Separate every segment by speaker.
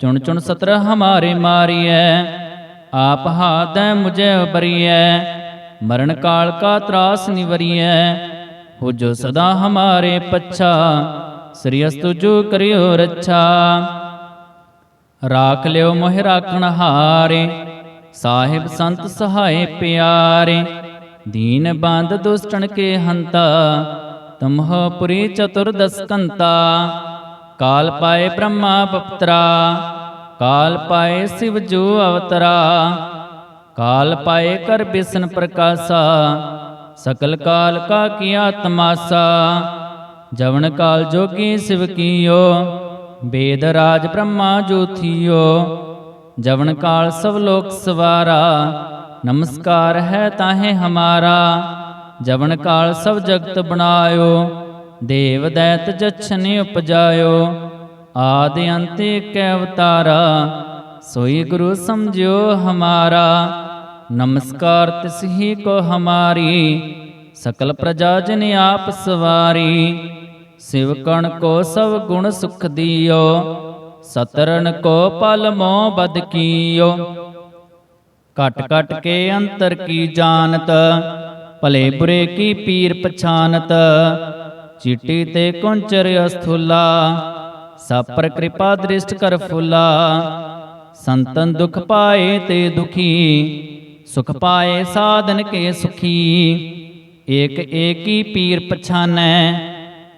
Speaker 1: ਚੁਣ ਚੁਣ ਸਤਰ ਹਮਾਰੇ ਮਾਰੀਐ, ਆਪ ਹਾਦੈ ਮੁਝੇ ਉਬਰੀਐ ਮਰਨ ਕਾਲ ਕਾ ਤਰਾਸ ਨਿਵਰੀਐ ਹੋ ਜੋ ਸਦਾ ਹਮਾਰੇ ਪੱਛਾ, ਸ੍ਰੀ ਅਸਤੁ ਜੋ ਕਰਿਓ ਰੱਛਾ। ਰਾਖ ਲਿਓ ਮੋਹਿ ਰਾਖਣ ਹਾਰੇ, ਸਾਹਿਬ ਸੰਤ ਸਹਾਏ ਪਿਆਰੇ, ਦੀਨ ਬੰਦ ਦੁਸ਼ਟਣ ਕੇ ਹੰਤਾ, ਤੁਮਹ ਪੁਰੀ ਚਤੁਰਦਸ ਕੰਤਾ ਕਾਲ ਪਾਏ ਬ੍ਰਹਮਾ ਪਪਤਰਾ ਕਾਲ ਪਾਏ ਸਿਵ ਜੋ ਅਵਤਰਾ, ਕਾਲ ਪਾਏ ਕਰ ਬਿਸਨ ਪ੍ਰਕਾਸ਼ਾ, ਸਕਲ ਕਾਲ ਕਾ ਕੀਆ ਤਮਾਸਾ ਜਵਨ ਕਾਲ ਜੋਗੀ ਸਿਵ ਕੀਓ ਵੇਦ ਰਾਜ ਬ੍ਰਹਮਾ ਜੋਥੀਓ ਜਵਨ ਕਾਲ ਸਭ ਲੋਕ ਸਵਾਰਾ, ਨਮਸਕਾਰ ਹੈ ਤਾਹੇ ਹਮਾਰਾ, ਜਵਨ ਕਾਲ ਸਭ ਜਗਤ ਬਣਾਇਓ ਦੇਵ ਦੈਤ ਜਛਨਿ ਉਪਜਾਇਓ, ਆਦ ਅੰਤ ਏਕ ਅਵਤਾਰਾ, ਸੋਈ ਗੁਰੂ ਸਮਝਿਓ ਹਮਾਰਾ। ਨਮਸਕਾਰ ਤਿਸ ਹੀ ਕੋ ਹਮਾਰੀ, ਸਕਲ ਪ੍ਰਜਾ ਜਨ ਆਪ ਸਵਾਰੀ। ਸਿਵ ਕੋ ਸਭ ਗੁਣ ਸੁਖ ਦਿਓ ਸਤਰਨ ਕੋ ਪਲ ਮੋ ਬਦ ਕੀਓ। ਕਟ ਕਟ ਕੇ ਅੰਤਰ ਕੀ ਜਾਣਤ, ਭਲੇ ਬੁਰੇ ਕੀ ਪੀਰ ਪਛਾਨਤ ਚਿੱਟੀ ਤੇ ਕੁੰਚਰ ਅਸਥੁਲਾ ਸਭ ਪਰ ਕਿਰਪਾ ਦ੍ਰਿਸ਼ਟ ਕਰ ਫੁਲਾ ਸੰਤਨ ਦੁਖ ਪਾਏ ਤੇ ਦੁਖੀ ਸੁਖ ਪਾਏ ਸਾਧਨ ਕੇ ਸੁਖੀ ਏਕ ਏਕੀ ਪੀਰ ਪਛਾਨੈ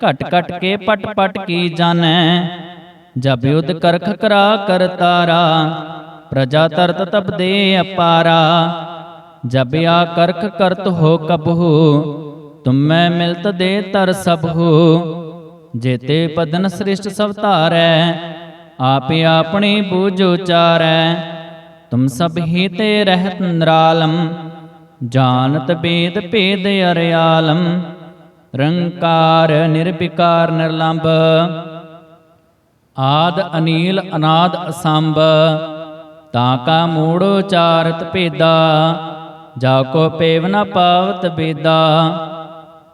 Speaker 1: ਘਟ ਘਟ ਕੇ ਪਟ ਪਟ ਕੀ ਜਾਣੈ ਜਬ ਯੁਧ ਕਰਖ ਕਰਾ ਕਰਤਾਰਾ ਪ੍ਰਜਾ ਤਰਤ ਤਬ ਦੇ ਅਪਾਰਾ ਜਬ ਆ ਕਰਖ ਕਰਤ ਹੋ ਕਬਹੂ ਤੁਮੈ ਮਿਲਤ ਦੇ ਤਰ ਸਭੂ, ਜੇਤੇ ਪਦਨ ਸ੍ਰਿਸ਼ਟ ਸਭ ਧਾਰੈ, ਆਪੇ ਆਪਣੀ ਬੂਝ ਉਚਾਰੈ। ਤੁਮ ਸਭ ਹੀ ਤੇ ਰਹਿਤ ਨਿਰਾਲਮ, ਜਾਣਤ ਬੇਦ ਭੇਦ ਅਰਿਆਲਮ, ਰੰਕਾਰ ਨਿਰਵਿਕਾਰ ਨਿਰਲੰਭ। ਆਦ ਅਨੀਲ ਅਨਾਦ ਅਸੰਭ, ਤਾਂ ਕਾ ਮੂੜ ਉਚਾਰਤ ਭੇਦਾ, ਜਾ ਕੋ ਪੇਵ ਨ ਪਾਵਤ ਬੇਦਾ।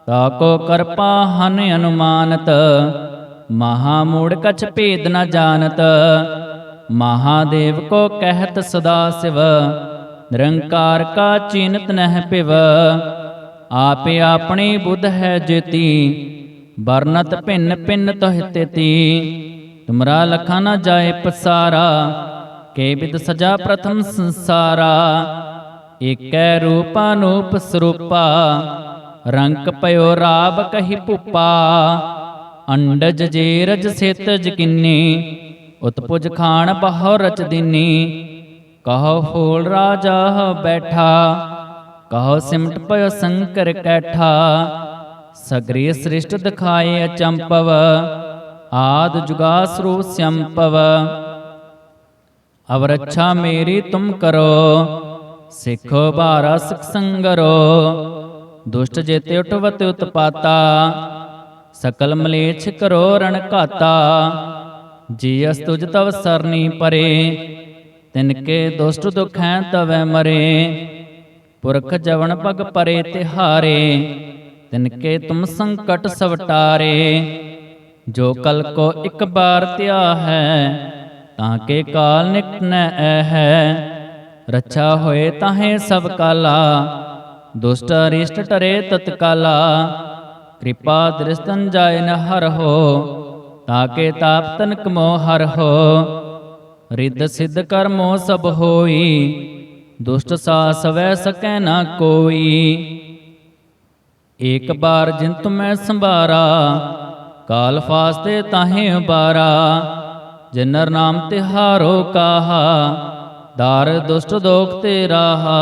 Speaker 1: ਤਾ ਕੋ ਕਰਪਾ ਹਨ ਅਨੁਮਾਨਤ, ਮਹਾ ਮੂੜ ਕਛ ਭੇਦ ਨ ਜਾਣਤ। ਮਹਾਦੇਵ ਕੋ ਕਹਿਤ ਸਦਾ ਸਿਵ, ਨਿਰੰਕਾਰ ਕਾ ਚੀਨਤ ਨਹਿ ਪਿਵ। ਆਪੇ ਆਪਣੀ ਬੁੱਧ ਹੈ ਜੇਤੀ, ਵਰਨਤ ਭਿੰਨ ਭਿੰਨ ਤੋਹਿ ਤੇਤੀ। ਤੁਮਰਾ ਲਖਾ ਨ ਜਾਏ ਪਸਾਰਾ, ਕੇ ਬਿਦ ਸਜਾ ਪ੍ਰਥਮ ਸੰਸਾਰਾ। ਏਕੈ ਰੂਪਾ ਸਰੂਪਾ ਰੰਕ ਪਇਓ ਰਾਬ ਕਹੀ ਭੂਪਾ ਅੰਡਜ ਜੇਰਜ ਸਿਤ ਜਕਿਨੀ, ਉਤਪੁਜ ਖਾਨ ਬਹੋ ਰਚ ਦਿਨੀ। ਕਹੋ ਫੂਲ ਰਾਜਾ ਬੈਠਾ, ਕਹੋ ਸਿਮਟ ਪਇਓ ਸੰਕਰ ਕੈਠਾ। ਸਗਰੀ ਸ੍ਰਿਸ਼ਟ ਦਿਖਾਏ ਅਚੰਪਵ, ਆਦ ਜੁਗਾ ਸਰੂਪ ਸੰਪਵ। ਅਵਰ ਅੱਛਾ ਮੇਰੀ ਤੁਮ ਕਰੋ, ਸਿੱਖੋ ਬਾਰਾ ਸਿਖ ਸੰਗਰੋ। ਦੁਸ਼ਟ ਜੇਤੇ ਉਠਵਤ ਉਤਪਾਤਾ, ਸਕਲ ਮਲੇਛ ਕਰੋ ਰਣ ਘਾਤਾ। ਜੀ ਅਸ ਤੁਜ ਤਵ ਸਰਨੀ ਪਰੇ, ਤਿਨ ਕੇ ਦੁਸ਼ਟ ਦੁਖੈ ਤਵੈ ਮਰੇ। ਪੁਰਖ ਜਵਨ ਪਗ ਪਰੇ ਤਿਹਾਰੇ, ਤਿਨ ਕੇ ਤੁਮ ਸੰਕਟ ਸਵਟਾਰੇ ਜੋ ਕਲ ਕੋ ਇੱਕ ਬਾਰ ਧਿਆ ਹੈ, ਤਾਂ ਕੇ ਕਾਲ ਨਿਕਟ ਨ ਹੈ। ਰੱਛਾ ਹੋਏ ਤਾਹੇ ਸਭ ਕਾਲਾ ਦੁਸ਼ਟ ਅਰਿਸ਼ਟ ਟਰੇ ਤਤਕਾਲਾ, ਕਿਰਪਾ ਦ੍ਰਿਸ਼ਤਨ ਜਾਏ ਨ ਹਰ ਹੋ ਤਾਕੇ ਤਾਪ ਤਨਕ ਮੋ ਹਰ ਹੋ ਰਿੱਧ ਸਿੱਧ ਕਰਮੋ ਸਭ ਹੋਈ, ਦੁਸ਼ਟ ਸਾਸ ਵੈ ਸਕੈ ਨਾ ਕੋਈ। ਏਕ ਬਾਰ ਜਿਨ ਤੁਮੈ ਸੰਭਾਰਾ, ਕਾਲ ਫਾਸਤੇ ਤਾਹੇ ਉਬਾਰਾ। ਜਿਨਰ ਨਾਮ ਤਿਹਾਰੋ ਕਾਹਾ, ਦਾਰ ਦੁਸ਼ਟ ਦੋਖ ਤੇ ਰਾਹਾ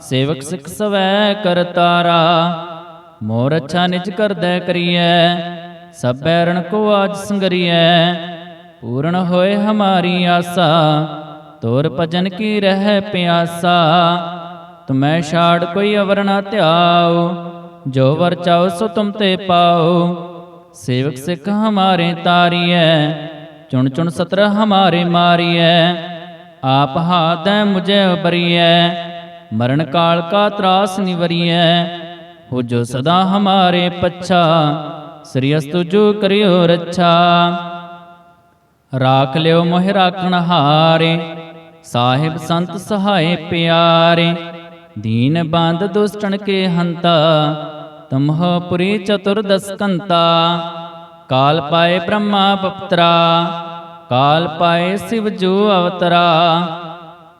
Speaker 1: ਸੇਵਕ ਸਿਖ ਸਵੈ ਕਰਤਾਰਾ ਮੋਰ ਅੱਛਾ ਨਿਜ ਕਰਦੈ ਕਰੀਐ, ਸਭ ਰਣ ਕੋ ਆਜ ਸੰਗਰੀਐ। ਪੂਰਨ ਹੋਏ ਹਮਾਰੀ ਆਸਾ, ਤੋਰ ਭਜਨ ਕੀ ਰਹਿ ਪਿਆਸਾ। ਤੁਮੈ ਛਾੜ ਕੋਈ ਅਵਰ ਨਾ ਧਿਆਓ ਜੋ ਵਰ ਚਾਓ ਸੋ ਤੁਮ ਤੇ ਪਾਓ ਸੇਵਕ ਸਿੱਖ ਹਮਾਰੇ ਤਾਰੀਐ, ਚੁਣ ਚੁਣ ਸਤਰ ਹਮਾਰੇ ਮਾਰੀਐ। ਆਪ ਹਾਦੈ ਮੁਝੇ ਉਬਰੀਐ ਮਰਨ ਕਾਲ ਕਾ ਤਰਾਸ ਨਿਵਰੀਐ। ਹੋ ਜੋ ਸਦਾ ਹਮਾਰੇ ਪੱਛਾ, ਸ੍ਰੀ ਅਸਤੁ ਜੋ ਕਰਿਓ ਰੱਛਾ। ਰਾਖ ਲਿਓ ਮੋਹਿ ਰਾਖਣ ਹਾਰੇ, ਸਾਹਿਬ ਸੰਤ ਸਹਾਏ ਪਿਆਰੇ। ਦੀਨ ਬੰਦ ਦੁਸ਼ਟਣ ਕੇ ਹੰਤਾ, ਤਮਹ ਪੁਰੀ ਚਤੁਰਦਸ ਕੰਤਾ ਕਾਲ ਪਾਏ ਬ੍ਰਹਮਾ ਪਪਤਰਾ ਕਾਲ ਪਾਏ ਸਿਵ ਜੋ ਅਵਤਰਾ।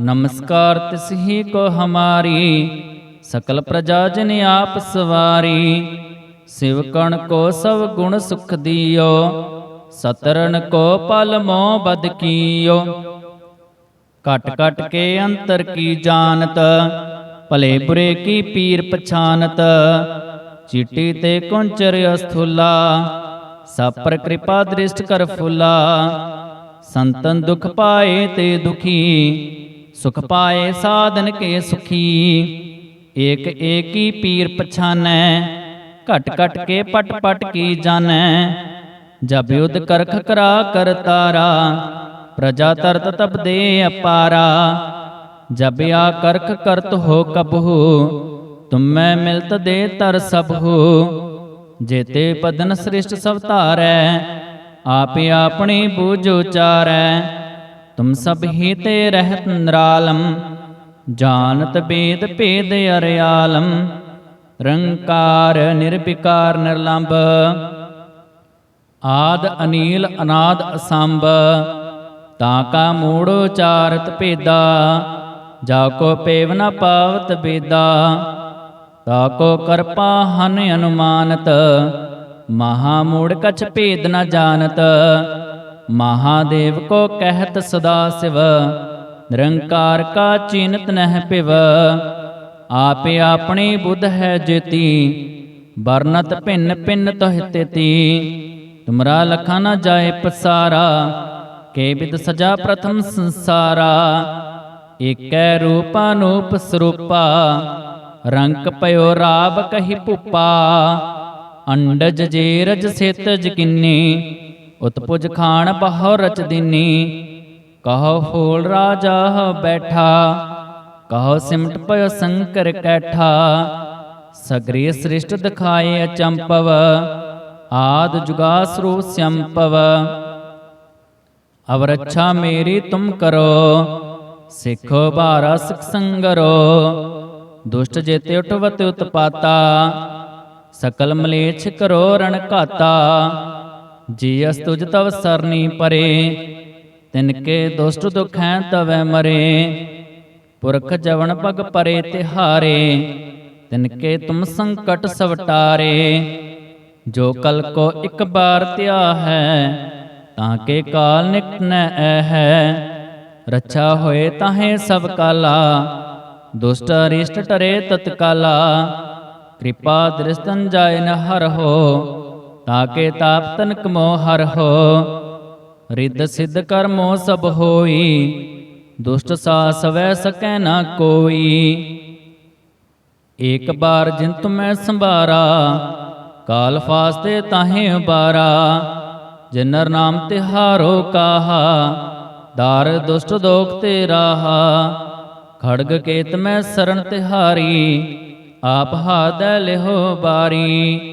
Speaker 1: ਨਮਸਕਾਰ ਤਿਸ ਕੋ ਹਮਾਰੀ, ਸਕਲ ਪ੍ਰਜਾ ਜਨ ਆਪ ਸਵਾਰੀ। ਸਿਵ ਕਣ ਕੋ ਸਭ ਗੁਣ ਸੁਖ ਦਿਓ ਸਤਰਨ ਕੋ ਪਲ ਮੋ ਬਦ ਕੀਓ। ਕਟ ਕਟ ਕੇ ਅੰਤਰ ਕੀ ਜਾਣਤ, ਭਲੇ ਬੁਰੇ ਕੀ ਪੀਰ ਪਛਾਨਤ। ਚਿੱਟੀ ਤੇ ਕੁੰਚਰ ਅਸਥੁਲਾ ਸਭ ਪਰ ਕਿਰਪਾ ਦ੍ਰਿਸ਼ਟ ਕਰ ਫੁਲਾ। ਸੰਤਨ ਦੁਖ ਪਾਏ ਤੇ ਦੁਖੀ ਸੁਖ ਪਾਏ ਸਾਧਨ ਕੇ ਸੁਖੀ। ਏਕ ਏਕੀ ਪੀਰ ਪਛਾਨੈ, ਘਟ ਘਟ ਕੇ ਪਟ ਪਟ ਕੀ ਜਾਣੈ। ਜਬ ਯੁਧ ਕਰਖ ਕਰਾ ਕਰਤਾਰਾ ਪ੍ਰਜਾ ਤਰਤ ਤਬ ਦੇ ਅਪਾਰਾ। ਜਬ ਆ ਕਰਖ ਕਰਤ ਹੋ ਕਬਹੂ, ਤੁਮੈ ਮਿਲਤ ਦੇ ਤਰ ਸਭੂ ਜੇਤੇ ਪਦਨ ਸ੍ਰਿਸ਼ਟ ਸਭ ਧਾਰੈ, ਆਪੇ ਆਪਣੀ ਬੂਝ ਉਚਾਰੈ। ਤੁਮ ਸਭ ਹੀ ਤੇ ਰਹਿਤ ਨਿਰਾਲਮ, ਜਾਣਤ ਬੇਦ ਭੇਦ ਅਰਿਆਲਮ, ਰੰਕਾਰ ਨਿਰਭਿਕਾਰ ਨਿਰਲੰਭ, ਆਦ ਅਨੀਲ ਅਨਾਦ ਅਸੰਭ, ਤਾ ਕਾ ਮੂੜ ਉਚਾਰਤ ਭੇਦਾ, ਜਾ ਕੋ ਪੇਵ ਨ ਪਾਵਤ ਬੇਦਾ, ਤਾ ਕੋ ਕਰਪਾ ਹਨ ਅਨੁਮਾਨਤ, ਮਹਾ ਮੂੜ ਕਛ ਭੇਦ ਨ ਜਾਣਤ ਮਹਾਦੇਵ ਕੋ ਕਹਿਤ ਸਦਾ ਸਿਵ, ਨਿਰੰਕਾਰ ਕਾ ਚੀਨਤ ਨਹਿ ਪਿਵ। ਆਪੇ ਆਪਣੀ ਬੁੱਧ ਹੈ ਜੇਤੀ, ਵਰਨਤ ਭਿੰਨ ਭਿੰਨ ਤੋਹਿ ਤੇਤੀ। ਤੁਮਰਾ ਲਖਾ ਨ ਜਾਏ ਪਸਾਰਾ, ਕੇ ਬਿਦ ਸਜਾ ਪ੍ਰਥਮ ਸੰਸਾਰਾ। ਏਕੈ ਰੂਪ ਅਨੂਪ ਸਰੂਪਾ ਰੰਗ ਪਇਓ ਰਾਬ ਕਹੀ ਭੁਪਾ ਅੰਡਜ ਜੇਰਜ ਸਿਤ ਜਕਿਨੀ ਉਤਪੁਜ ਖਾਨ ਬਹੁ ਰਚ ਦਿਨੀ। ਕਹੋ ਹੋਲ ਰਾਜਾ ਬੈਠਾ। ਕਹੋ ਸਿਮਟ ਪਇਓ ਸੰਕਰ ਕੈਠਾ। ਸਗਰੀ ਸ੍ਰਿਸ਼ਟ ਦਿਖਾਏ ਅਚੰਪਵ। ਆਦ ਜੁਗਾ ਸੰਪਵ। ਅਵ ਰੱਛਾ ਮੇਰੀ ਤੁਮ ਕਰੋ। ਸਿੱਖੋ ਬਾਰਾ ਸਿਖ ਸੰਗਰੋ। ਦੁਸ਼ਟ ਜੇਤੇ ਉਠਵਤ ਉਤਪਾਤਾ। ਸਕਲ ਮਲੇਛ ਕਰੋ ਰਣ ਘਾਤਾ। ਜੀ ਅਸ ਤੁਜ ਤਵ ਸਰਨੀ ਪਰੇ, ਤਿਨ ਕੇ ਦੁਸ਼ਟ ਦੁਖੈ ਤਵੈ ਮਰੇ। ਪੁਰਖ ਜਵਨ ਪਗ ਪਰੇ ਤਿਹਾਰੇ, ਤਿਨ ਕੇ ਤੁਮ ਸੰਕਟ ਸਵਟਾਰੇ ਜੋ ਕਲ ਕੋ ਇੱਕ ਬਾਰ ਧਿਆ ਹੈ, ਤਾਂ ਕੇ ਕਾਲ ਨਿਕਟ ਨ ਐ ਹੈ। ਰੱਛਾ ਹੋਏ ਤਾਹੇ ਸਭ ਕਾਲਾ, ਦੁਸ਼ਟ ਅਰਿਸ਼ਟ ਟਰੇ ਤਤਕਾਲਾ। ਕਿਰਪਾ ਦ੍ਰਿਸ਼ਤਨ ਜਾਇ ਨ ਹਰ ਹੋ ਤਾਕੇ ਤਾਪ ਤਨਕ ਮੋ ਹਰ ਹੋ। ਰਿੱਧ ਸਿੱਧ ਕਰਮੋ ਸਭ ਹੋਈ। ਦੁਸ਼ਟ ਸਾਸ ਵੈ ਸਕੈ ਨਾ ਕੋਈ। ਏਕ ਬਾਰ ਜਿਨ ਤੁਮੈ ਸੰਭਾਰਾ। ਕਾਲ ਫਾਸਤੇ ਤਾਹੇ ਬਾਰਾ ਜਿਨਰ ਨਾਮ ਤਿਹਾਰੋ ਕਾਹਾ। ਦਾਰ ਦੁਸ਼ਟ ਦੋਖ ਤੇ ਰਾਹਾ। ਖੜਗ ਕੇਤ ਮੈਂ ਸਰਣ ਤਿਹਾਰੀ। ਆਪ ਹਾਦੈ ਲਿਹੋ ਬਾਰੀ।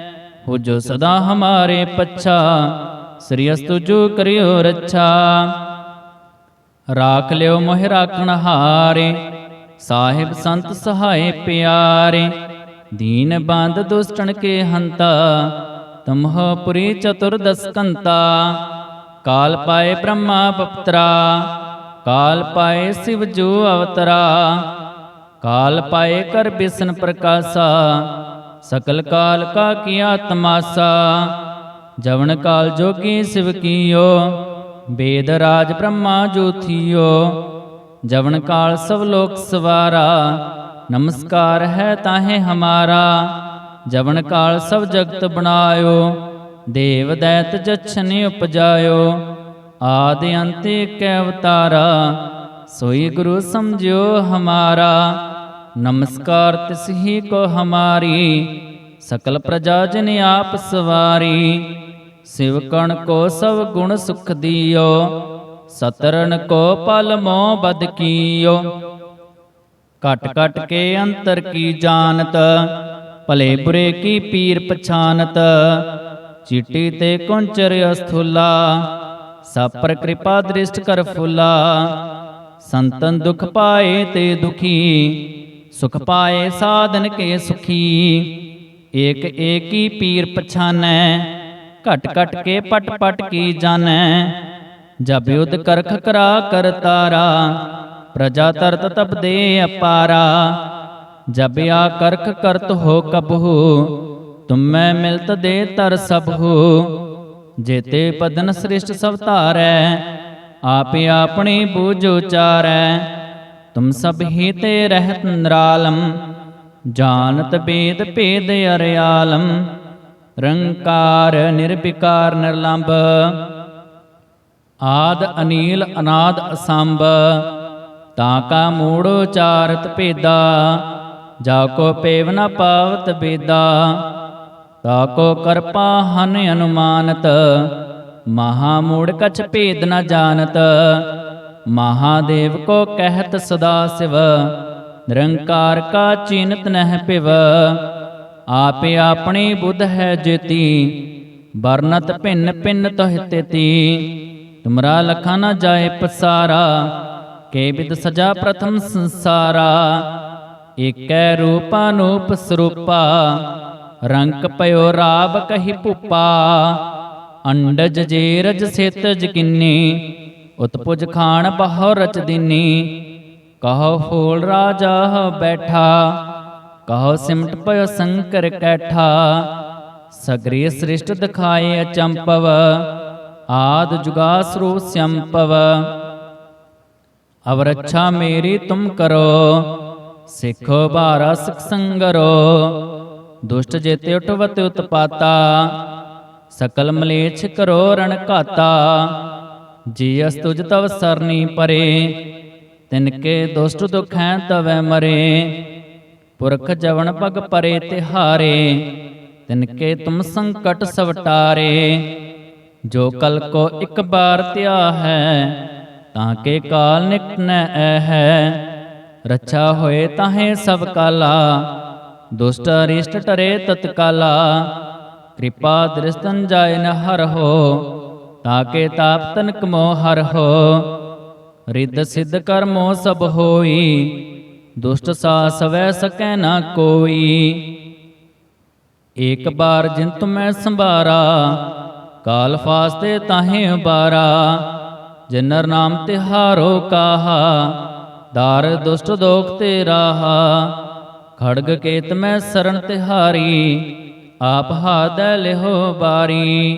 Speaker 1: ਹੋ ਜੋ ਸਦਾ ਹਮਾਰੇ ਪੱਛਾ, ਸ੍ਰੀ ਅਸਤੁ ਜੋ ਕਰਿਓ ਰੱਛਾ। ਰਾਖ ਲਿਓ ਮੋਹਿ ਰਾਖਣ ਹਾਰੇ, ਸਾਹਿਬ ਸੰਤ ਸਹਾਏ ਪਿਆਰੇ। ਦੀਨ ਬੰਦ ਦੁਸ਼ਟਣ ਕੇ ਹੰਤਾ, ਤਮਹ ਪੁਰੀ ਚਤੁਰਦਸ ਕੰਤਾ ਕਾਲ ਪਾਏ ਬ੍ਰਹਮਾ ਪਪਤਰਾ ਕਾਲ ਪਾਏ ਸਿਵ ਜੋ ਅਵਤਰਾ। ਕਾਲ ਪਾਏ ਕਰ ਬਿਸਨ ਪ੍ਰਕਾਸ਼ਾ ਸਕਲ ਕਾਲ ਕਾ ਕੀਆ ਤਮਾਸਾ ਜਵਨ ਕਾਲ ਜੋਗੀ ਸਿਵ ਕੀਓ, ਬੇਦ ਰਾਜ ਬ੍ਰਹਮਾ ਜੋਥੀਓ ਜਵਨ ਕਾਲ ਸਭ ਲੋਕ ਸਵਾਰਾ, ਨਮਸਕਾਰ ਹੈ ਤਾਹੇ ਹਮਾਰਾ, ਜਵਨ ਕਾਲ ਸਭ ਜਗਤ ਬਣਾਇਓ, ਦੇਵ ਦੈਤ ਜਛਨ ਉਪਜਾਇਓ, ਆਦ ਅੰਤ ਏਕ ਅਵਤਾਰਾ, ਸੋਈ ਗੁਰੂ ਸਮਝਿਓ ਹਮਾਰਾ। ਨਮਸਕਾਰ ਤਿਸ ਹੀ ਕੋ ਹਮਾਰੀ, ਸਕਲ ਪ੍ਰਜਾ ਜਨ ਆਪ ਸਵਾਰੀ। ਸਿਵ ਕੋ ਸਭ ਗੁਣ ਸੁਖ ਦਿਓ ਸਤਰਨ ਕੋ ਪਲ ਮੋ ਬਦ ਕੀਓ। ਕਟ ਕਟ ਕੇ ਅੰਤਰ ਕੀ ਜਾਣਤ, ਭਲੇ ਬੁਰੇ ਕੀ ਪੀਰ ਪਛਾਨਤ। ਚੀਟੀ ਤੇ ਕੁੰਚਰ ਅਸਥੁਲਾ ਸਭ ਪਰ ਕਿਰਪਾ ਦ੍ਰਿਸ਼ਟ ਕਰ ਫੁਲਾ। ਸੰਤਨ ਦੁਖ ਪਾਏ ਤੇ ਦੁਖੀ ਸੁਖ ਪਾਏ ਸਾਧਨ ਕੇ ਸੁਖੀ ਏਕ ਏਕੀ ਪੀਰ ਪਛਾਨੈ ਘਟ ਘਟ ਕੇ ਪਟ ਪਟ ਕੀ ਜਾਣੈ ਜਬ ਯੁਧ ਕਰਖ ਕਰਾ ਕਰਤਾਰਾ ਪ੍ਰਜਾ ਤਰਤ ਤਬ ਦੇ ਅਪਾਰਾ ਜਬ ਆ ਕਰਖ ਕਰਤ ਹੋ ਕਬਹੂ ਤੁਮੈ ਮਿਲਤ ਦੇ ਤਰ ਸਭੂ ਜੇਤੇ ਪਦਨ ਸ੍ਰਿਸ਼ਟ ਸਭ ਧਾਰੈ ਆਪੇ ਆਪਣੀ ਬੂਝ ਉਚਾਰੈ ਤੁਮ ਸਭ ਹੀ ਰਹਿਤ ਨਿਰਾਲਮ, ਜਾਣਤ ਬੇਦ ਭੇਦ ਅਰਿਆਲਮ, ਰੰਕਾਰ ਨਿਰਵਿਕਾਰ ਨਿਰਲੰਭ, ਆਦ ਅਨੀਲ ਅਨਾਦ ਅਸੰਭ, ਤਾਂ ਕਾ ਮੂੜ ਉਚਾਰਤ ਭੇਦਾ, ਜਾ ਕੋ ਪੇਵ ਨ ਪਾਵਤ ਬੇਦਾ, ਤਾ ਕੋ ਕਰਪਾ ਹਨ ਅਨੁਮਾਨਤ, ਮਹਾ ਮੂੜ ਕਛ ਭੇਦ ਨ ਜਾਣਤ ਮਹਾਦੇਵ ਕੋ ਕਹਿਤ ਸਦਾ ਸਿਵ, ਨਿਰੰਕਾਰ ਕਾ ਚੀਨਤ ਨਹਿ ਪਿਵ। ਆਪੇ ਆਪਣੀ ਬੁੱਧ ਹੈ ਜੇਤੀ, ਵਰਨਤ ਭਿੰਨ ਭਿੰਨ ਤੋਹਿ ਤੇਤੀ। ਤੁਮਰਾ ਲਖਾ ਨ ਜਾਏ ਪਸਾਰਾ, ਕੇ ਬਿਦ ਸਜਾ ਪ੍ਰਥਮ ਸੰਸਾਰਾ। ਏਕੈ ਰੂਪਾ ਸਰੂਪਾ, ਰੰਕ ਪਇਓ ਰਾਵ ਕਹੀ ਭੁਪਾ ਅੰਡਜ ਜੇਰਜ ਸਿਤ ਜਕਿਨੀ ਉਤਪੁਜ ਖਾਨ ਬਹੁ ਰਚ ਦਿਨੀ, ਕਹੋ ਫੂਲ ਰਾਜਾ ਬੈਠਾ, ਕਹੋ ਸਿਮਟ ਪਇਓ ਸੰਕਰ ਕੈਠਾ, ਸਗਰੀ ਸ੍ਰਿਸ਼ਟ ਦਿਖਾਏ ਅਚੰਪਵ, ਆਦ ਜੁਗਾ ਸਰੂਪ ਸੰਪਵ। ਅਵਰ ਅੱਛਾ ਮੇਰੀ ਤੁਮ ਕਰੋ, ਸਿੱਖੋ ਬਾਰਾ ਸਿਖ ਸੰਗਰੋ, ਦੁਸ਼ਟ ਜੇਤੇ ਉਠਵਤ ਉਤਪਾਤਾ, ਸਕਲ ਮਲੇਛ ਕਰੋ ਰਣ ਘਾਤਾ। ਜੀ ਅਸ ਤੁਜ ਤਵ ਸਰਨੀ ਪਰੇ, ਤਿਨ ਕੇ ਦੁਸ਼ਟ ਦੁਖੈ ਤਵੈ ਮਰੇ। ਪੁਰਖ ਜਵਨ ਪਗ ਪਰੇ ਤਿਹਾਰੇ, ਤਿਨ ਕੇ ਤੁਮ ਸੰਕਟ ਸਵਟਾਰੇ ਜੋ ਕਲ ਕੋ ਇੱਕ ਬਾਰ ਧਿਆ ਹੈ, ਤਾਂ ਕੇ ਕਾਲ ਨਿਕਟ ਨ ਐ ਹੈ। ਰੱਛਾ ਹੋਏ ਤਾਹੇ ਸਭ ਕਾਲਾ, ਦੁਸ਼ਟ ਅਰਿਸ਼ਟ ਟਰੇ ਤਤਕਾਲਾ। ਕਿਰਪਾ ਦ੍ਰਿਸ਼ਤਨ ਜਾਇ ਨ ਹਰ ਹੋ ਤਾਕੇ ਤਾਪ ਤਨਕ ਮੋ ਹਰ ਹੋ। ਰਿੱਧ ਸਿੱਧ ਕਰਮੋ ਸਭ ਹੋਈ। ਦੁਸ਼ਟ ਸਾਸ ਵੈ ਸਕੈ ਨਾ ਕੋਈ। ਏਕ ਬਾਰ ਜਿਨ ਤੁਮੈ ਸੰਭਾਰਾ, ਕਾਲ ਫਾਸਤੇ ਤਾਹੇ ਉਬਾਰਾ। ਜਿਨਰ ਨਾਮ ਤਿਹਾਰੋ ਕਾਹਾ, ਦਾਰ ਦੁਸ਼ਟ ਦੋਖ ਤੇ ਰਾਹਾ। ਖੜਗ ਕੇਤ ਮੈਂ ਸਰਣ ਤਿਹਾਰੀ, ਆਪ ਹਾਦੈ ਲਿਹੋ ਬਾਰੀ।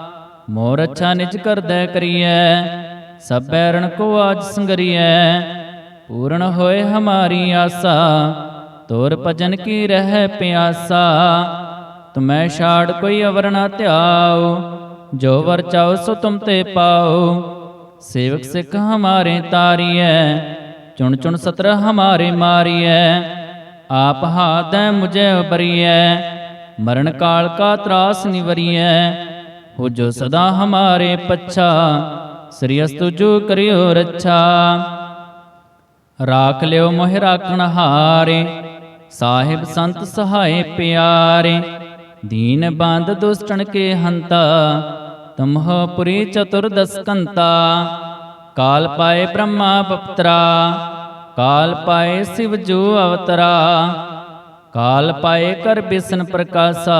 Speaker 1: ਮੋਰ ਅੱਛਾ ਨਿਜ ਕਰਦੈ ਕਰੀਐ, ਸਭ ਰਣ ਕੋ ਆਜ ਸੰਗਰੀਐ। ਪੂਰਨ ਹੋਏ ਹਮਾਰੀ ਆਸਾ, ਤੋਰ ਭਜਨ ਕੀ ਰਹਿ ਪਿਆਸਾ। ਤੁਮੈ ਛਾੜ ਕੋਈ ਅਵਰ ਨਾ ਧਿਆਓ ਜੋ ਵਰ ਚਾਓ ਸੋ ਤੁਮ ਤੇ ਪਾਓ ਸੇਵਕ ਸਿੱਖ ਹਮਾਰੇ ਤਾਰੀਐ, ਚੁਣ ਚੁਣ ਸਤਰ ਹਮਾਰੇ ਮਾਰੀਐ। ਆਪ ਹਾਦੈ ਮੁਝੇ ਉਬਰੀਐ ਮਰਨ ਕਾਲ ਕਾ ਤਰਾਸ ਨਿਵਰੀਐ। ਹੋ ਜੋ ਸਦਾ ਹਮਾਰੇ ਪੱਛਾ, ਸ੍ਰੀ ਅਸਤੁ ਜੋ ਕਰਿਓ ਰੱਛਾ। ਰਾਖ ਲਿਓ ਮੋਹਿ ਰਾਖਣ ਹਾਰੇ, ਸਾਹਿਬ ਸੰਤ ਸਹਾਏ ਪਿਆਰੇ। ਦੀਨ ਬੰਦ ਦੁਸ਼ਟਣ ਕੇ ਹੰਤਾ, ਤਮਹ ਪੁਰੀ ਚਤੁਰਦਸ ਕੰਤਾ। ਕਾਲ ਪਾਏ ਬ੍ਰਹਮਾ ਪਪਤਰਾ ਕਾਲ ਪਾਏ ਸਿਵ ਜੋ ਅਵਤਰਾ। ਕਾਲ ਪਾਏ ਕਰ ਬਿਸਨ ਪ੍ਰਕਾਸ਼ਾ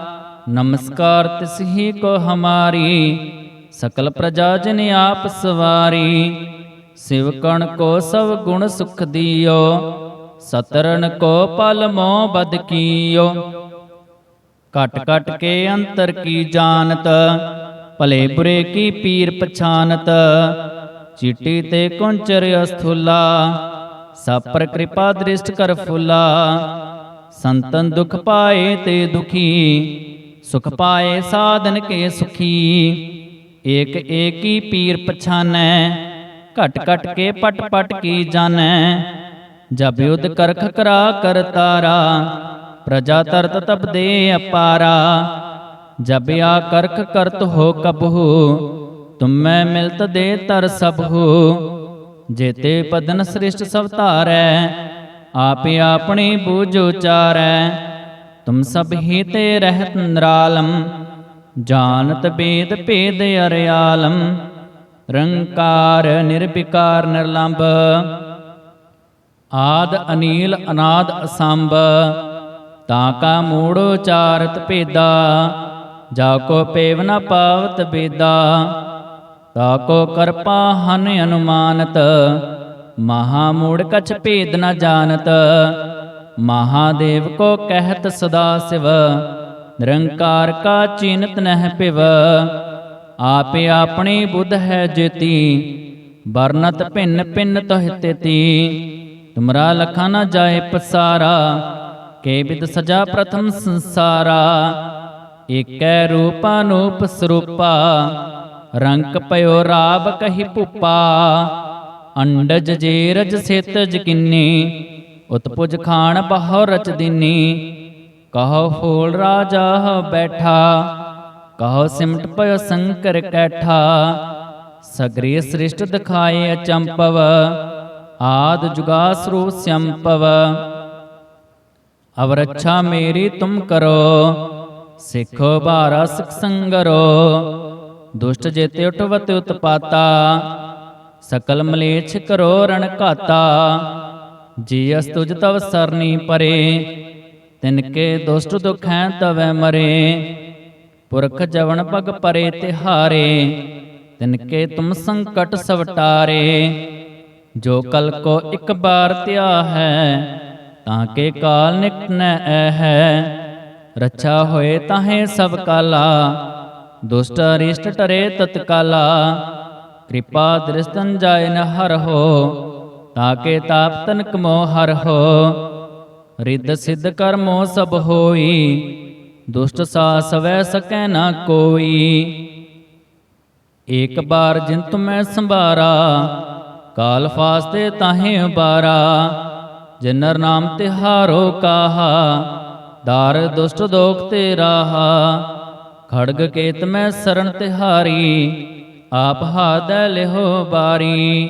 Speaker 1: ਨਮਸਕਾਰ ਤਿਸ ਕੋ ਹਮਾਰੀ, ਸਕਲ ਪ੍ਰਜਾ ਜਨ ਆਪ ਸਵਾਰੀ। ਸਿਵ ਕੋ ਸਭ ਗੁਣ ਸੁਖ ਦਿਓ ਸਤਰਨ ਕੋ ਪਲ ਮੋ ਬਦ ਕੀਓ। ਕਟ ਕਟ ਕੇ ਅੰਤਰ ਕੀ ਜਾਣਤ, ਭਲੇ ਬੁਰੇ ਕੀ ਪੀਰ ਪਛਾਨਤ। ਚੀਟੀ ਤੇ ਕੁੰਚਰ ਅਸਥੁਲਾ, ਸਭ ਪਰ ਕਿਰਪਾ ਦ੍ਰਿਸ਼ਟ ਕਰ ਫੁਲਾ। ਸੰਤਨ ਦੁਖ ਪਾਏ ਤੇ ਦੁਖੀ सुख पाए साधन के सुखी। एक एक ही पीर पछाने कट कट के पट पट की जाने। जब युद्ध करख करा कर तारा, प्रजा तरत तब दे अपारा। जब या करख करत हो कबहू, तुम मैं मिलत दे तर सब हो जेते पदन श्रेष्ठ सवतार है आप अपनी बूझो चारै ਤੁਮ ਸਭ ਹੀ ਤੇ ਰਹਿਤ ਨਿਰਾਲਮ, ਜਾਣਤ ਬੇਦ ਭੇਦ ਅਰਿਆਲਮ, ਰੰਕਾਰ ਨਿਰਵਿਕਾਰ ਨਿਰਲੰਭ, ਆਦ ਅਨੀਲ ਅਨਾਦ ਅਸੰਭ, ਤਾਂ ਕਾ ਮੂੜ ਉਚਾਰਤ ਭੇਦਾ, ਜਾ ਕੋ ਪੇਵ ਨ ਪਾਵਤ ਬੇਦਾ, ਤਾ ਕੋ ਕਰਪਾ ਹਨ ਅਨੁਮਾਨਤ, ਮਹਾ ਮੂੜ ਕਛ ਭੇਦ ਨ ਜਾਣਤ ਮਹਾਦੇਵ ਕੋ ਕਹਿਤ ਸਦਾ ਸਿਵ, ਨਿਰੰਕਾਰ ਕਾ ਚਿੰਤ ਨਹਿ ਪਿਵ। ਆਪੇ ਆਪਣੀ ਬੁੱਧ ਹੈ ਜੇਤੀ, ਵਰਨਤ ਭਿੰਨ ਭਿੰਨ ਤੋਹਿ ਤੇਤੀ। ਤੁਮਰਾ ਲਖਾ ਨ ਜਾਏ ਪਸਾਰਾ, ਕੇ ਬਿਦ ਸਜਾ ਪ੍ਰਥਮ ਸੰਸਾਰਾ। ਏਕੈ ਰੂਪ ਸਰੂਪਾ, ਰੰਕ ਪਇਓ ਰਾਬ ਕਹੀ ਭੁਪਾ। ਅੰਡਜ ਜੇਰਜ ਸਿਤ ਜਕਿਨੀ ਉਤਪੁਜ ਖਾਨ ਪਹੋ ਰਚ ਦਿਨੀ, ਕਹੋ ਹੋਲ ਰਾਜਾ ਬੈਠਾ, ਕਹੋ ਸਿਮਟ ਪਇਓ ਸੰਕਰ ਕੈਠਾ, ਸਗਰੀ ਸ੍ਰਿਸ਼ਟ ਦਿਖਾਏ ਅਚੰਪਵ, ਆਦ ਜੁਗਾ ਸਰੂਪ ਸੰਪਵ। ਅਵ ਰੱਛਾ ਮੇਰੀ ਤੁਮ ਕਰੋ, ਸਿੱਖੋ ਬਾਰਾ ਸਿਖ ਸੰਗਰੋ, ਦੁਸ਼ਟ ਜੇਤੇ ਉਠਵਤ ਉਤਪਾਤਾ, ਸਕਲ ਮਲੇਛ ਕਰੋ ਰਣ ਘਾਤਾ। ਜੀ ਅਸ ਤੁਜ ਤਵ ਸਰਨੀ ਪਰੇ, ਤਿਨ ਕੇ ਦੁਸ਼ਟ ਦੁਖੈ ਤਵੈ ਮਰੇ। ਪੁਰਖ ਜਵਨ ਪਗ ਪਰੇ ਤਿਹਾਰੇ, ਤਿਨ ਕੇ ਤੁਮ ਸੰਕਟ ਸਵਟਾਰੇ ਜੋ ਕਲ ਕੋ ਇੱਕ ਬਾਰ ਧਿਆ ਹੈ, ਤਾਂ ਕੇ ਕਾਲ ਨਿਕਟ ਨ ਐ ਹੈ ਰੱਛਾ ਹੋਏ ਤਾਹੇ ਸਭ ਕਾਲਾ, ਦੁਸ਼ਟ ਅਰਿਸ਼ਟ ਟਰੇ ਤਤਕਾਲਾ। ਕਿਰਪਾ ਦ੍ਰਿਸ਼ਤਨ ਜਾਇ ਨ ਹਰ ਹੋ ਤਾਕੇ ਤਾਪ ਤਨ ਮੋ ਹਰ ਹੋ। ਰਿੱਧ ਸਿੱਧ ਕਰਮੋ ਸਭ ਹੋਈ। ਦੁਸ਼ਟ ਸਾਸ ਵੈ ਸਕੈ ਨਾ ਕੋਈ। ਏਕ ਬਾਰ ਜਿਨ ਤੁਮੈ ਸੰਭਾਰਾ। ਕਾਲ ਫਾਸਤੇ ਤਾਹੇ ਉਬਾਰਾ। ਜਿਨਰ ਨਾਮ ਤਿਹਾਰੋ ਕਾਹਾ। ਦਾਰ ਦੁਸ਼ਟ ਦੋਖ ਤੇ ਰਾਹਾ ਖੜਗ ਕੇਤ ਮੈਂ ਸਰਣ ਤਿਹਾਰੀ। ਆਪ ਹਾਦੈ ਲਿਹੋ ਬਾਰੀ।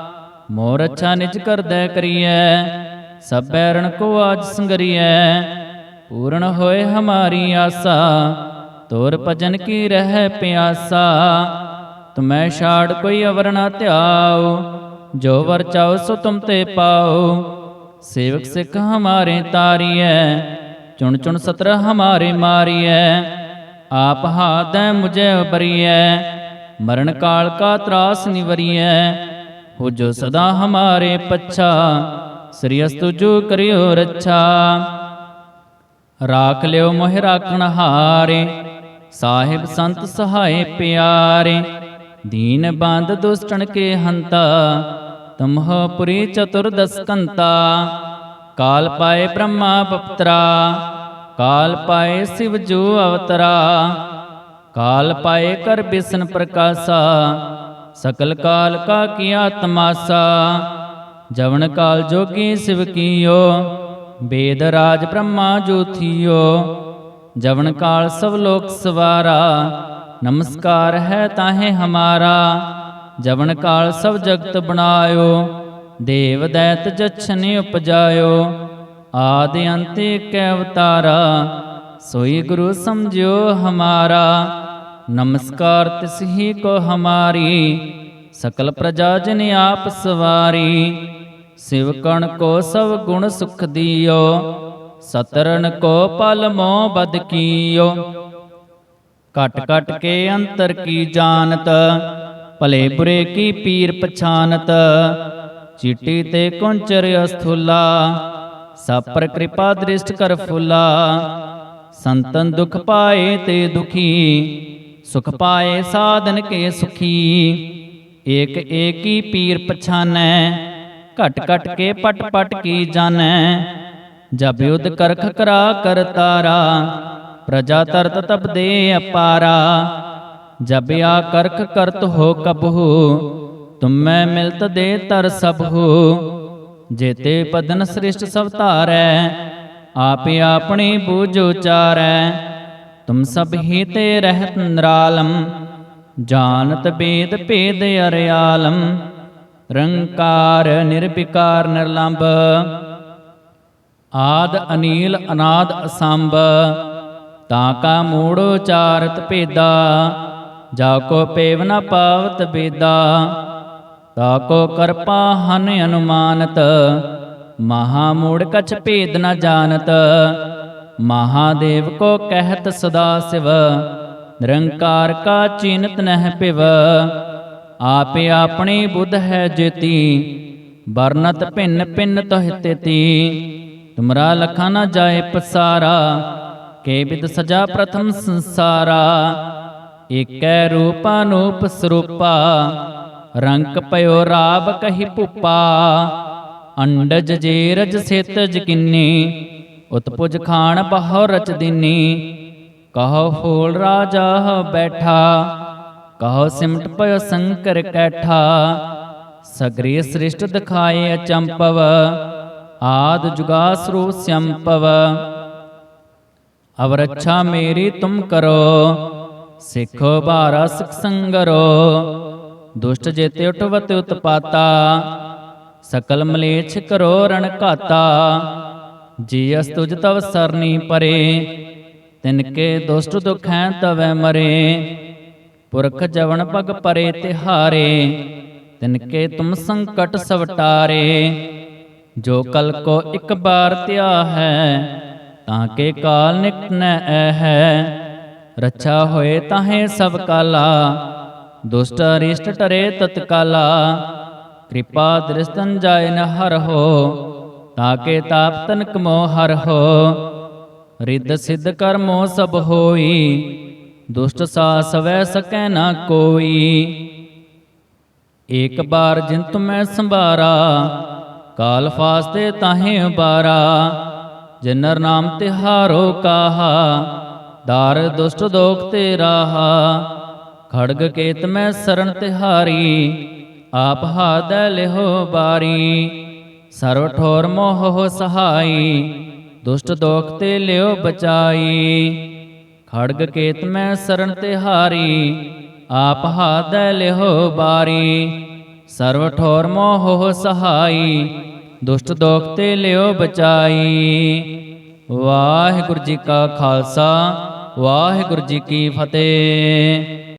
Speaker 1: ਮੋਰ ਅੱਛਾ ਨਿਜ ਕਰਦੈ ਕਰੀਐ, ਸਭ ਬੈਰਣ ਕੋ ਆਜ ਸੰਗਰੀਐ। ਪੂਰਨ ਹੋਏ ਹਮਾਰੀ ਆਸਾ, ਤੋਰ ਭਜਨ ਕੀ ਰਹਿ ਪਿਆਸਾ। ਤੁਮੈ ਛਾੜ ਕੋਈ ਅਵਰ ਨਾ ਧਿਆਓ ਜੋ ਵਰ ਚਾਓ ਸੋ ਤੁਮ ਤੇ ਪਾਓ ਸੇਵਕ ਸਿੱਖ ਹਮਾਰੇ ਤਾਰੀਐ, ਚੁਣ ਚੁਣ ਸਤਰ ਹਮਾਰੇ ਮਾਰੀਐ। ਆਪ ਹਾਦੈ ਮੁਝੇ ਉਬਰੀਐ ਮਰਨ ਕਾਲ ਕਾ ਤਰਾਸ ਨਿਵਰੀਐ। ਹੋ ਜੋ ਸਦਾ ਹਮਾਰੇ ਪੱਛਾ। ਸ੍ਰੀ ਅਸਤੁ ਜੋ ਕਰਿਓ ਰੱਛਾ। ਰਾਖ ਲਿਓ ਮੋਹਿ ਰਾਖਣ ਹਾਰੇ। ਸਾਹਿਬ ਸੰਤ ਸਹਾਏ ਪਿਆਰੇ। ਦੀਨ ਬੰਦ ਦੁਸ਼ਟਣ ਕੇ ਹੰਤਾ। ਤਮਹ ਪੁਰੀ ਚਤੁਰਦਸ ਕੰਤਾ। ਕਾਲ ਪਾਏ ਬ੍ਰਹਮਾ ਪਪਤਰਾ ਕਾਲ ਪਾਏ ਸਿਵ ਜੋ ਅਵਤਰਾ। ਕਾਲ ਪਾਏ ਕਰ ਬਿਸਨ ਪ੍ਰਕਾਸ਼ਾ। ਸਕਲ ਕਾਲ ਕਾ ਕੀਆ ਤਮਾਸਾ, ਜਵਨ ਕਾਲ ਜੋਗੀ ਸਿਵ ਕੀਓ, ਬੇਦ ਰਾਜ ਬ੍ਰਹਮਾ ਜੋਥੀਓ, ਜਵਨ ਕਾਲ ਸਭ ਲੋਕ ਸਵਾਰਾ, ਨਮਸਕਾਰ ਹੈ ਤਾਹੇ ਹਮਾਰਾ, ਜਵਨ ਕਾਲ ਸਭ ਜਗਤ ਬਣਾਇਓ, ਦੇਵ ਦੈਤ ਜਛਨ ਉਪਜਾਇਓ, ਆਦਿ ਅੰਤ ਏਕ ਅਵਤਾਰਾ, ਸੋਈ ਗੁਰੂ ਸਮਝਿਓ ਨਮਸਕਾਰ ਤਿਸ ਹੀ ਕੋ ਹਮਾਰੀ, ਸਕਲ ਪ੍ਰਜਾ ਜਨ ਆਪ ਸਵਾਰੀ। ਸਿਵਕਣ ਕੋ ਸਭ ਗੁਣ ਸੁਖ ਦਿਓ ਸਤਰਨ ਕੋ ਪਲ ਮੋ ਬਦ ਕੀਓ। ਕਟ ਕਟ ਕੇ ਅੰਤਰ ਕੀ ਜਾਣਤ, ਭਲੇ ਬੁਰੇ ਕੀ ਪੀਰ ਪਛਾਨਤ। ਚੀਟੀ ਤੇ ਕੁੰਚਰ ਅਸਥੁਲਾ, ਸਾਪਰ ਕਿਰਪਾ ਦ੍ਰਿਸ਼ਟ ਕਰ ਫੁਲਾ। ਸੰਤਨ ਦੁਖ ਪਾਏ ਤੇ ਦੁਖੀ ਸੁਖ ਪਾਏ ਸਾਧਨ ਕੇ ਸੁਖੀ ਏਕ ਏਕੀ ਪੀਰ ਪਛਾਨੈ ਘਟ ਘਟ ਕੇ ਪਟ ਪਟ ਕੀ ਜਾਣੈ ਜਬ ਯੁਧ ਕਰਖ ਕਰਾ ਕਰ ਤਾਰਾ ਪ੍ਰਜਾ ਤਰਤ ਤਬ ਦੇ ਅਪਾਰਾ ਜਬ ਆ ਕਰਖ ਕਰਤ ਹੋ ਕਬਹੂ ਤੁਮੈ ਮਿਲਤ ਦੇ ਤਰ ਸਭੂ ਜੇਤੇ ਪਦਨ ਸ੍ਰਿਸ਼ਟ ਸਭ ਧਾਰੈ ਆਪੇ ਆਪਣੀ ਬੂਝ ਉਚਾਰੈ ਤੁਮ ਸਭ ਹੀ ਤੇ ਰਹਿਤ ਨਿਰਾਲਮ, ਜਾਣਤ ਬੇਦ ਭੇਦ ਅਰਿਆਲਮ, ਰੰਕਾਰ ਨਿਰਵਿਕਾਰ ਨਿਰਲੰਭ, ਆਦ ਅਨੀਲ ਅਨਾਦ ਅਸੰਭ, ਤਾਂ ਕਾ ਮੂੜ ਉਚਾਰਤ ਭੇਦਾ, ਜਾ ਕੋ ਪੇਵ ਨ ਪਾਵਤ ਬੇਦਾ, ਤਾ ਕੋ ਕਰਪਾ ਹਨ ਅਨੁਮਾਨਤ, ਮਹਾ ਮੂੜ ਕਛ ਭੇਦ ਨ ਜਾਣਤ ਮਹਾਦੇਵ ਕੋ ਕਹਿਤ ਸਦਾ ਸਿਵ, ਨਿਰੰਕਾਰ ਕਾ ਚਿੰਤ ਨਹਿ ਪਿਵ। ਆਪੇ ਆਪਣੀ ਬੁੱਧ ਹੈ ਜੇਤੀ, ਵਰਨਤ ਭਿੰਨ ਭਿੰਨ ਤੋਹਿ ਤੇਤੀ। ਤੁਮਰਾ ਲਖਾ ਨਾ ਜਾਏ ਪਸਾਰਾ, ਕੇ ਬਿਦ ਸਜਾ ਪ੍ਰਥਮ ਸੰਸਾਰਾ। ਏਕੈ ਰੂਪ ਅਨੂਪ ਸਰੂਪਾ, ਰੰਕ ਪਇਓ ਰਾਬ ਕਹੀ ਭੁਪਾ ਅੰਡਜ ਜੇਰਜ ਸੇਤਜ ਕਿੰਨੀ ਉਤਪੁਜ ਖਾਨ ਬਹੁ ਰਚ ਦਿਨੀ ਕਹੋ ਹੋਲ ਰਾਜਾ ਬੈਠਾ, ਕਹੋ ਸਿਮਟ ਪਇਓ ਸੰਕਰ ਕੈਠਾ, ਸਗਰੀ ਸ੍ਰਿਸ਼ਟ ਦਿਖਾਏ ਅਚੰਪਵ, ਆਦ ਜੁਗਾਸਰੂ ਸੰਪਵ। ਅਵ ਰੱਛਾ ਮੇਰੀ ਤੁਮ ਕਰੋ, ਸਿੱਖੋ ਬਾਰਾ ਸਿਖ ਸੰਗਰੋ, ਦੁਸ਼ਟ ਜੇਤੇ ਉਠਵਤ ਉਤਪਾਤਾ, ਸਕਲ ਮਲੇਛ ਕਰੋ ਰਣ ਘਾਤਾ। ਜੀ ਅਸ ਤੁਜ ਤਵ ਸਰਨੀ ਪਰੇ, ਤਿਨ ਕੇ ਦੁਸ਼ਟ ਦੁਖੈ ਤਵੈ ਮਰੇ। ਪੁਰਖ ਜਵਨ ਪਗ ਪਰੇ ਤਿਹਾਰੇ, ਤਿਨ ਕੇ ਤੁਮ ਸੰਕਟ ਸਵਟਾਰੇ ਜੋ ਕਲ ਕੋ ਇੱਕ ਬਾਰ ਧਿਆ ਹੈ, ਤਾਂ ਕੇ ਕਾਲ ਨਿਕਟ ਨ ਐ ਹੈ ਰੱਛਾ ਹੋਏ ਤਾਹੇ ਸਭ ਕਾਲਾ, ਦੁਸ਼ਟ ਅਰਿਸ਼ਟ ਟਰੇ ਤਤਕਾਲਾ। ਕਿਰਪਾ ਦ੍ਰਿਸ਼ਤਨ ਜਾਇ ਨ ਹਰ ਹੋ ਤਾਕੇ ਤਾਪ ਤਨ ਮੋ ਹਰ ਹੋ। ਰਿੱਧ ਸਿੱਧ ਕਰਮੋ ਸਭ ਹੋਈ। ਦੁਸ਼ਟ ਸਾ ਸਵੈ ਸਕੈ ਨਾ ਕੋਈ। ਏਕ ਬਾਰ ਜਿਨ ਤੁਮੈ ਸੰਭਾਰਾ। ਕਾਲ ਫਾਸਤੇ ਤਾਹੇ ਬਾਰਾ ਜਿਨਰ ਨਾਮ ਤਿਹਾਰੋ ਕਾਹਾ। ਦਾਰ ਦੁਸ਼ਟ ਦੋਖ ਤੇ ਰਾਹਾ ਖੜਗ ਕੇਤ ਮੈਂ ਸਰਨ ਤਿਹਾਰੀ। ਆਪ ਹਾਦੈ ਲਿਹੋ ਬਾਰੀ। ਸਰਵ ਠੋਰ ਮੋਹ ਹੋ ਸਹਾਈ, ਦੁਸ਼ਟ ਦੋਖ ਤੇ ਲਿਓ ਬਚਾਈ। ਖੜਗ ਕੇਤ ਮੈਂ ਸਰਨ ਤਿਹਾਰੀ ਆਪ ਹਾਦੈ ਲਿਹੋ ਬਾਰੀ। ਸਰਵ ਠੋਰ ਮੋਹ ਹੋ ਸਹਾਈ, ਦੁਸ਼ਟ ਦੋਖ ਤੇ ਲਿਓ ਬਚਾਈ। ਵਾਹਿਗੁਰੂ ਜੀ ਕਾ ਖਾਲਸਾ, ਵਾਹਿਗੁਰੂ ਜੀ ਕੀ ਫਤਿਹ।